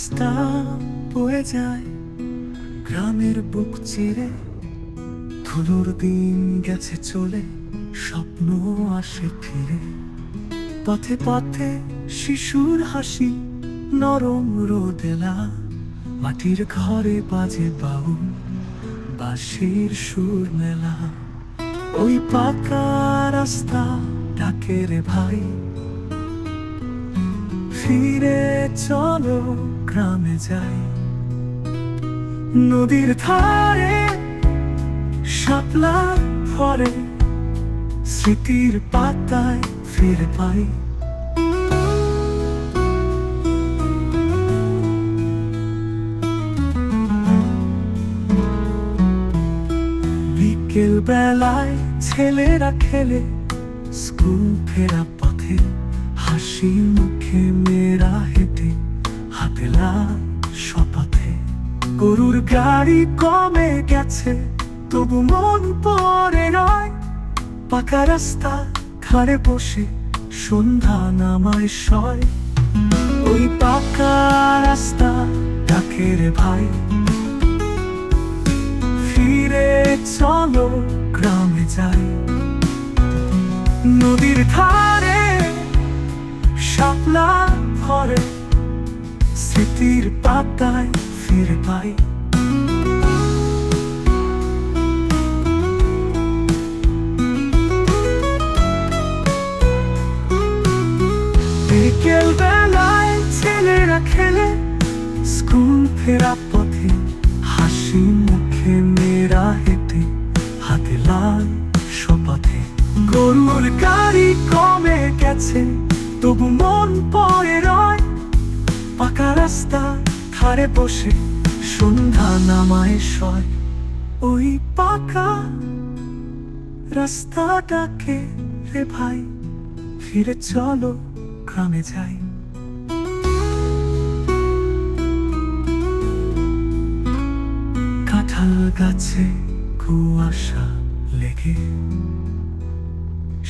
রাস্তা বয়ে যায়, গ্রামের বুক চিরে, ধুলোর দিন গেছে চলে, স্বপ্ন আসে ফিরে। পথে পথে শিশুর হাসি নরম রোদেলা মাটির ঘরে বাজে বাউল, বাঁশির সুর মেলা। ওই পাকা রাস্তা ডাকে রে ভাই ফিরে চলো, গ্রামে যাই। নদীর ধারে, শাপলা ফরে স্মৃতির পাতায় ফিরে পাই। বিকেল বেলায় ছেলেরা খেলে, স্কুল ফেরা পথে হাসি মুখে গাড়ি কমে গেছে, তবু মন পরে নয়। পাকা রাস্তা ধারে বসে সন্ধ্যা নামায় সয়। ওই পাকা রাস্তা ডাকে রে ভাই। ফিরে চলো গ্রামে যাই। নদীর ধারে, শাপলা ভরে স্মৃতির পাতায় ফিরে পাই। বিকেল বেলায় ছেলেরা খেলে, স্কুল ফেরা পথে হাসি মুখে মেয়েরা হেঁটে, হাতে লাল শপথে গরুর গাড়ি কমে গেছে, তবু মন পড়ে রয়। পাকা রাস্তা ধারে বসে সন্ধ্যা নামায় সয়। ওই পাকা রাস্তাটাকে রে ভাই, ফিরে চলো। গ্রামে যাই। কাঁঠাল গাছে কুয়াশা লেগে,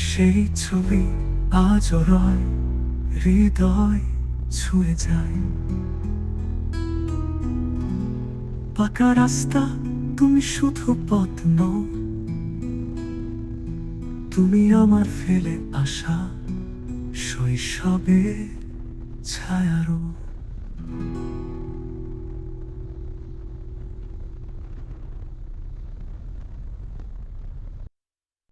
সেই ছবি আজও রয়, হৃদয় ছুঁয়ে যায়। পাকা রাস্তা, তুমি শুধু পথ নও, তুমি আমার ফেলে আসা। শৈশবে ছায়ারও